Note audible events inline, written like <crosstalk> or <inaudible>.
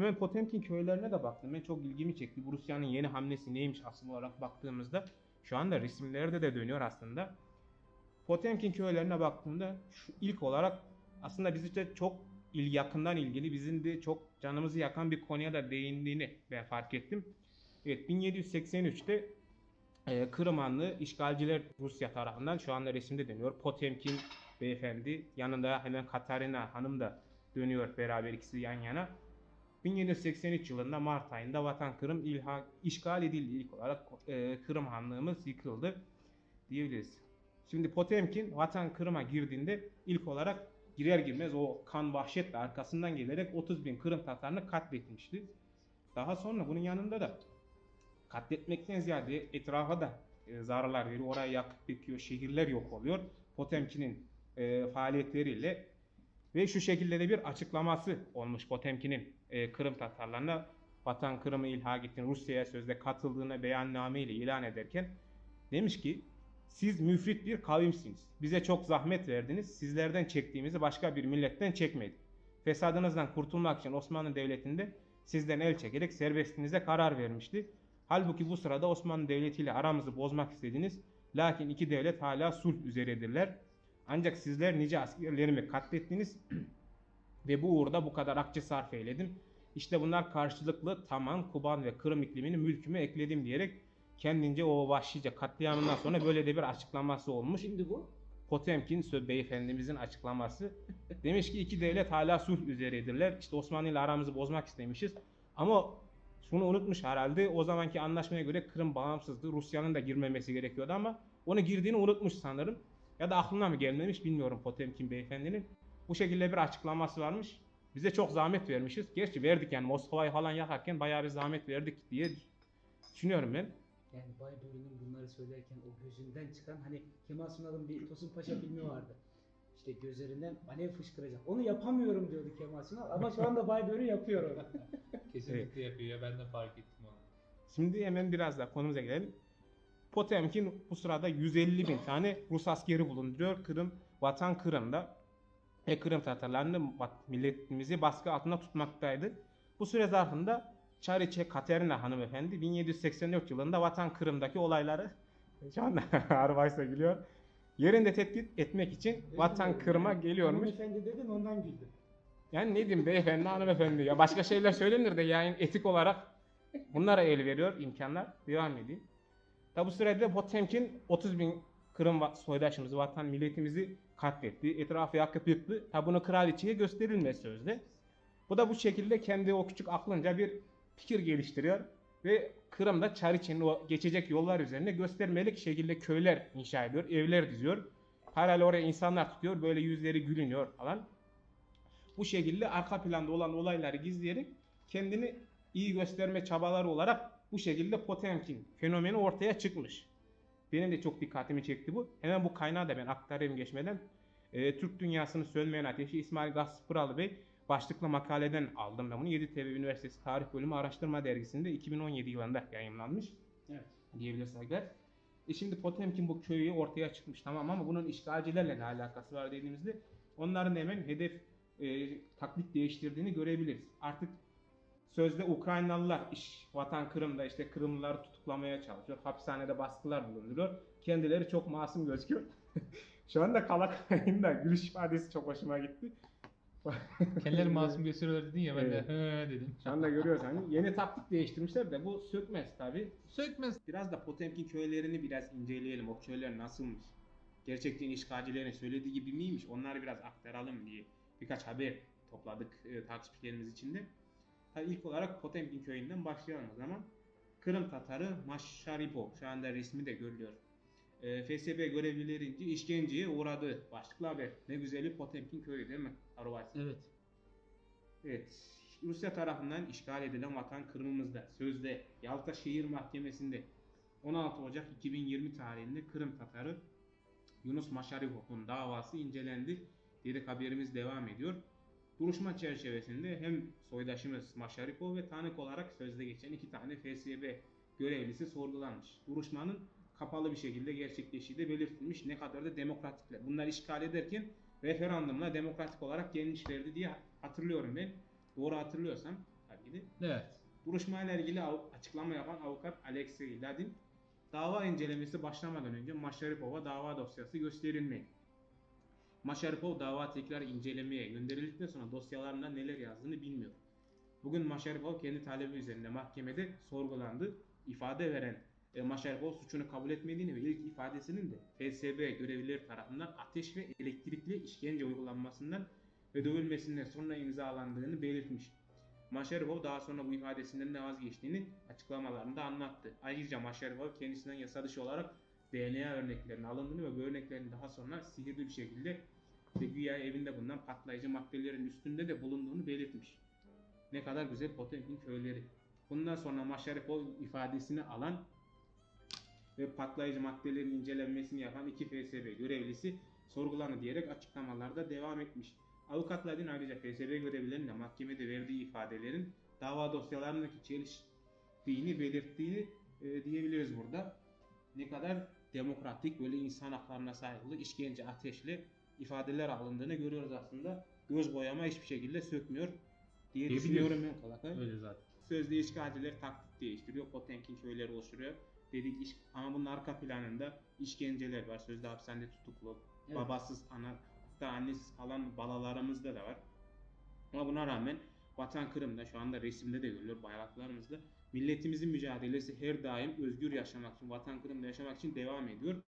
Hemen Potemkin köylerine de baktım. Ben çok ilgimi çekti. Bu Rusya'nın yeni hamlesi neymiş asıl olarak baktığımızda. Şu anda resimlerde de dönüyor aslında. Potemkin köylerine baktığımda şu ilk olarak aslında bizi de çok il yakından ilgili bizim de çok canımızı yakan bir konuya da değindiğini ben fark ettim. Evet 1783'te e, Kırım Hanlığı işgalciler Rusya tarafından şu anda resimde dönüyor. Potemkin beyefendi yanında hemen Katarina hanım da dönüyor beraber ikisi yan yana. 1783 yılında Mart ayında Vatan Kırım ilha, işgal edildi ilk olarak e, Kırım Hanlığımız yıkıldı diyebiliriz. Şimdi Potemkin Vatan Kırım'a girdiğinde ilk olarak girer girmez o kan vahşetle arkasından gelerek 30 bin Kırım Tatarını katletmişti. Daha sonra bunun yanında da katletmekten ziyade etrafa da e, zararlar veriyor. Orayı yakıp bitiyor. Şehirler yok oluyor. Potemkin'in e, faaliyetleriyle ve şu şekilde de bir açıklaması olmuş Potemkin'in e, Kırım Tatarlarına Vatan Kırım'ı ilhak ettin Rusya'ya sözde katıldığını beyanname ile ilan ederken demiş ki siz müfrit bir kavimsiniz. Bize çok zahmet verdiniz. Sizlerden çektiğimizi başka bir milletten çekmedik. Fesadınızdan kurtulmak için Osmanlı Devleti'nde sizden el çekerek serbestliğinize karar vermişti. Halbuki bu sırada Osmanlı Devleti ile aramızı bozmak istediniz. Lakin iki devlet hala sulh üzeredirler. Ancak sizler nice askerlerimi katlettiniz ve bu uğurda bu kadar akçe sarf eyledim. İşte bunlar karşılıklı Taman, Kuban ve Kırım iklimini mülküme ekledim diyerek kendince o vahşice katliamından sonra böyle de bir açıklaması olmuş. Şimdi bu. Potemkin beyefendimizin açıklaması. Demiş ki iki devlet hala sulh üzeredirler. İşte Osmanlı ile aramızı bozmak istemişiz. Ama şunu unutmuş herhalde. O zamanki anlaşmaya göre Kırım bağımsızdı. Rusya'nın da girmemesi gerekiyordu ama onu girdiğini unutmuş sanırım. Ya da aklına mı gelmemiş bilmiyorum Potemkin beyefendinin. Bu şekilde bir açıklaması varmış. Bize çok zahmet vermişiz. Gerçi verdik yani Moskova'yı falan yakarken bayağı bir zahmet verdik diye düşünüyorum ben. Yani Bayburun'un bunları söylerken o gözünden çıkan hani Kemal Sunal'ın bir Tosun Paşa filmi vardı. İşte gözlerinden alev fışkıracak. Onu yapamıyorum diyordu Kemal Sunal ama şu anda Bayburun yapıyor onu. <laughs> Kesinlikle yapıyor ya ben de fark ettim onu. Şimdi hemen biraz da konumuza gelelim. Potemkin bu sırada 150 bin tane Rus askeri bulunduruyor Kırım, Vatan Kırım'da. Ve Kırım Tatarlarını milletimizi baskı altında tutmaktaydı. Bu süre zarfında Çariçe Katerina hanımefendi 1784 yılında Vatan Kırım'daki olayları <laughs> şu anda Arvaysa gülüyor. Yerinde tetkik etmek için Vatan Kırım'a geliyormuş. Hanımefendi dedin ondan güldüm. Yani ne diyeyim beyefendi hanımefendi ya başka şeyler söylenir de yani etik olarak bunlara el veriyor imkanlar. Devam edeyim. Tabi bu sürede Potemkin 30 bin Kırım soydaşımızı, vatan milletimizi katletti. Etrafı yakıp yıktı. Tabi bunu kraliçeye gösterilmez sözde. Bu da bu şekilde kendi o küçük aklınca bir fikir geliştiriyor. Ve Kırım'da Çariçe'nin o geçecek yollar üzerine göstermelik şekilde köyler inşa ediyor, evler diziyor. Paralel oraya insanlar tutuyor, böyle yüzleri gülünüyor falan bu şekilde arka planda olan olayları gizleyerek kendini iyi gösterme çabaları olarak bu şekilde Potemkin fenomeni ortaya çıkmış. Benim de çok dikkatimi çekti bu. Hemen bu kaynağı da ben aktarayım geçmeden. Ee, Türk Dünyası'nın Sönmeyen Ateşi İsmail Gaspıralı Bey başlıklı makaleden aldım ben bunu. Yeditepe Üniversitesi Tarih Bölümü Araştırma Dergisi'nde 2017 yılında yayınlanmış Evet. diyebilirsek de. E şimdi Potemkin bu köyü ortaya çıkmış tamam ama bunun işgalcilerle ne alakası var dediğimizde onların hemen hedef e, taklit değiştirdiğini görebiliriz. Artık sözde Ukraynalılar iş vatan Kırım'da işte Kırımlıları tutuklamaya çalışıyor. Hapishanede baskılar bulunduruyor. Kendileri çok masum gözüküyor. <laughs> Şu anda Kalakay'ın da gülüş ifadesi çok hoşuma gitti. <laughs> Kendileri masum gösteriyorlar dedin ya ben Evet. de hı dedim. Şu anda görüyoruz hani yeni taktik değiştirmişler de bu sökmez tabi. Sökmez. Biraz da Potemkin köylerini biraz inceleyelim. O köyler nasılmış? Gerçekten işgalcilerin söylediği gibi miymiş? Onları biraz aktaralım diye birkaç haber topladık e, takipçilerimiz için de. Tabii ilk olarak Potemkin köyünden başlayalım o zaman. Kırım Tatarı Maşaripo. Şu anda resmi de görülüyor. E, FSB görevlilerince işkenceye uğradı. Başlıklı haber. Ne güzeli Potemkin köyü değil mi? Aruvasi. Evet. Evet. Rusya tarafından işgal edilen vatan Kırım'ımızda sözde Yalta Şehir Mahkemesi'nde 16 Ocak 2020 tarihinde Kırım Tatarı Yunus Maşaripov'un davası incelendi. Diyerek haberimiz devam ediyor. Duruşma çerçevesinde hem soydaşımız Maşaripov ve tanık olarak sözde geçen iki tane FSB görevlisi sorgulanmış. Duruşmanın kapalı bir şekilde gerçekleştiği de belirtilmiş. Ne kadar da demokratikler. Bunlar işgal ederken referandumla demokratik olarak gelmişlerdi diye hatırlıyorum ben. Doğru hatırlıyorsam. Tabii ilgili. Evet. Duruşmayla ilgili açıklama yapan avukat Alexey Ladin, dava incelemesi başlamadan önce Maşaripov'a dava dosyası gösterilmeli. Maşaripov dava tekrar incelemeye gönderildikten sonra dosyalarında neler yazdığını bilmiyor. Bugün Maşaripov kendi talebi üzerinde mahkemede sorgulandı. İfade veren e, Maşaripov suçunu kabul etmediğini ve ilk ifadesinin de FSB görevlileri tarafından ateş ve elektrikli işkence uygulanmasından ve dövülmesinden sonra imzalandığını belirtmiş. Maşaripov daha sonra bu ifadesinden de vazgeçtiğini açıklamalarında anlattı. Ayrıca Maşaripov kendisinden yasa dışı olarak DNA örneklerinin alındığını ve bu örneklerin daha sonra sihirli bir şekilde ve güya evinde bulunan patlayıcı maddelerin üstünde de bulunduğunu belirtmiş. Ne kadar güzel Potemkin köyleri. Bundan sonra Maşaripov ifadesini alan ve patlayıcı maddelerin incelenmesini yapan iki FSB görevlisi sorgulanı diyerek açıklamalarda devam etmiş. Avukat Ladin ayrıca FSB görevlilerinin de mahkemede verdiği ifadelerin dava dosyalarındaki çeliştiğini belirttiğini e, diyebiliriz burada. Ne kadar demokratik böyle insan haklarına saygılı işkence ateşli ifadeler alındığını görüyoruz aslında. Göz boyama hiçbir şekilde sökmüyor diye Diyebiliriz. düşünüyorum ben Kalakay. Öyle zaten. Sözde işgalciler taktik değiştiriyor. Potemkin köyleri oluşturuyor. Dedik iş, ama bunun arka planında işkenceler var. Sözde hapishanede tutuklu, Evet. babasız ana, hatta annesiz kalan balalarımızda da var. Ama buna rağmen Vatan Kırım'da şu anda resimde de görülüyor bayraklarımızda. Milletimizin mücadelesi her daim özgür yaşamak için, Vatan Kırım'da yaşamak için devam ediyor.